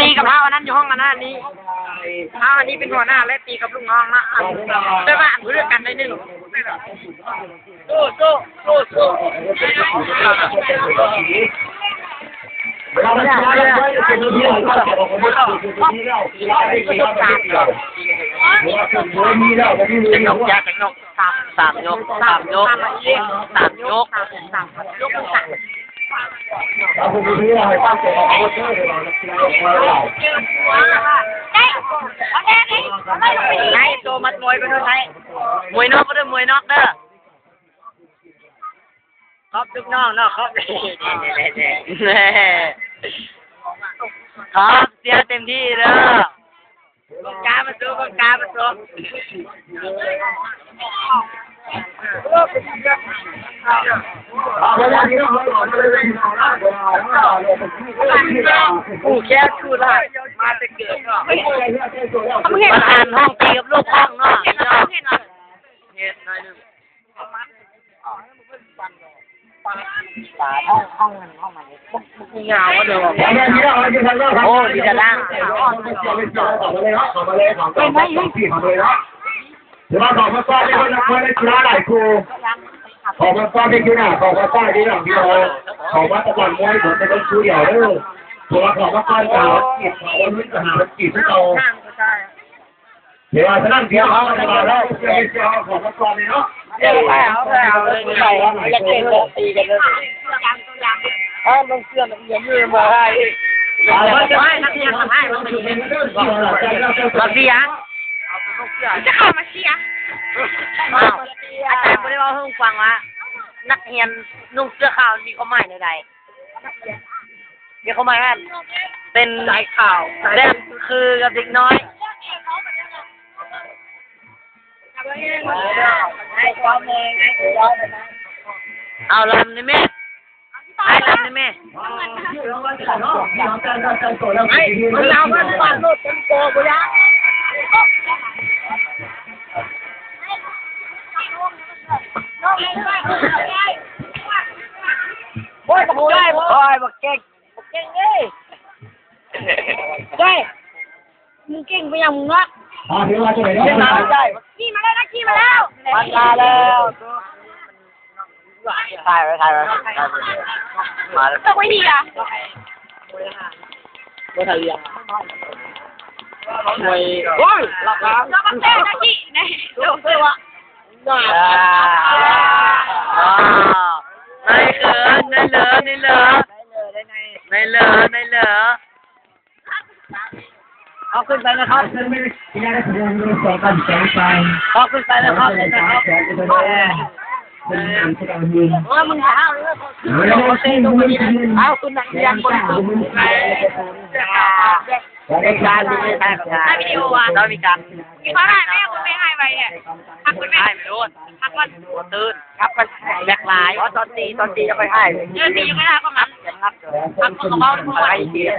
ตีกับเท้าอันนั้นอยู่ห้องอันนั้นอันนี้เท้าอันนี้เป็นหัวหน้าและตีกับลูกน้องนะอันได้มาอันเพื่อกันได้หนึ่งโซ่โซ่โซ่โซ่เราไม่ได้เป็นเรื่องที่เราจะบอกว่าเราเป็นที่เราเราไม่ใช่เราเป็นเราเราเป็นมีเราไม่มีจะยเรากยาจะยกสามสามยกสามยกสามยกสามยกสาม เราเป็นที่เราให้ป้าแกเอาเชื่อเราเราไงตัวมัดมวยไป กก็ด้วยมวยนอกเด้อครอบทุกน้องเนาะครอบครับเสียเต็มที่เด้อกองกามาสู้กองกามาสู้เลาที่เราเราไม่ได้ยินเราเราเราเป็นที่เรากูแค่เกิดเนาะไม่ใช่เรื่องที่ตัวเรามาอ่านห้องตีกับลูกห้องเนาะเนาะเฮ็ดหน่อยนึงห้องห้องมันห้องมันนี่เงาว่าเดี๋ยวอย่างนี้เราจะทำเราโอ้ดีจะล่างของมาเลยของมาเลยของไม่ไม่ไม่ของเลยนะเดี๋ยวเราของมาซ้อนได้คนละคนละกีฬาหลายครู ขอมาซ้อนได้กีฬาขอมาซ้อนได้หลังเดียวขอมาตะวันมวยผมจะต้องชูเดี่ยวเด้อตัวขอมาซ้อนกาวกีดของวันนี้จะหากีดที่เราเดี๋ยวจะนั่งเที่ยวเขาจะมาแล้วจะไปเที่ยวของมาซ้อนเลยเนาะเดี๋ยวไปเอาไปเอาเลยไปอยากเล่นก็ตีกันเลยเออมันเสื่อมมันยังยืมมาให้มันจะให้นักเรียนทำให้มันอยู่ในมาเสียจะเข้ามาเสีย อาจารย์ไม่ได้ว่าเพิ่งฟังว่านักเรียนนุ่งเสื้อขาวมีความหมายในใดมีความหมายว่าเป็นสายข่าวแบบคือกับเด็กน้อยเอาลำนี่แม่ไอ้ลำนี่แม่เราไม่ฟังโน้ตเป็นโกบุยะ กจ้อยโอ้ยบักเก่งบักเก่งเอ้ยจ้อยมึงเก่งไปยังมึงวะอ่าเดี๋ยวเราจะไปเก่งมาเนาะจ้อ ขินในเหลือในเหลือในเหลือในเหลือเอาขึ้นไปนะครับที่ได้แสดงรู้สึกกันแสงไฟเอาขึ้นไปนะครับ ครับแสงจะเป็นแรงเป็นงานแสดงยิงเออมึงจะเอาเลยเราเต้นตรงนี้เอาขึ้นนักเรียนบนตึกในในการที่ไม่ใช่ประธานเรามีการมีเพราะอะไรแม่คุณไม่ให้ไปเนี่ยพักคุณแม่ให้ไม่รู้พักวันตื่นครับมันแบกหลายเพราะตอนตีตอนตีจะไปให้เดือนนี้ยังไม่ได้ก็มันยังรับพักคุณกับเขาทุกอะไรวันเดียว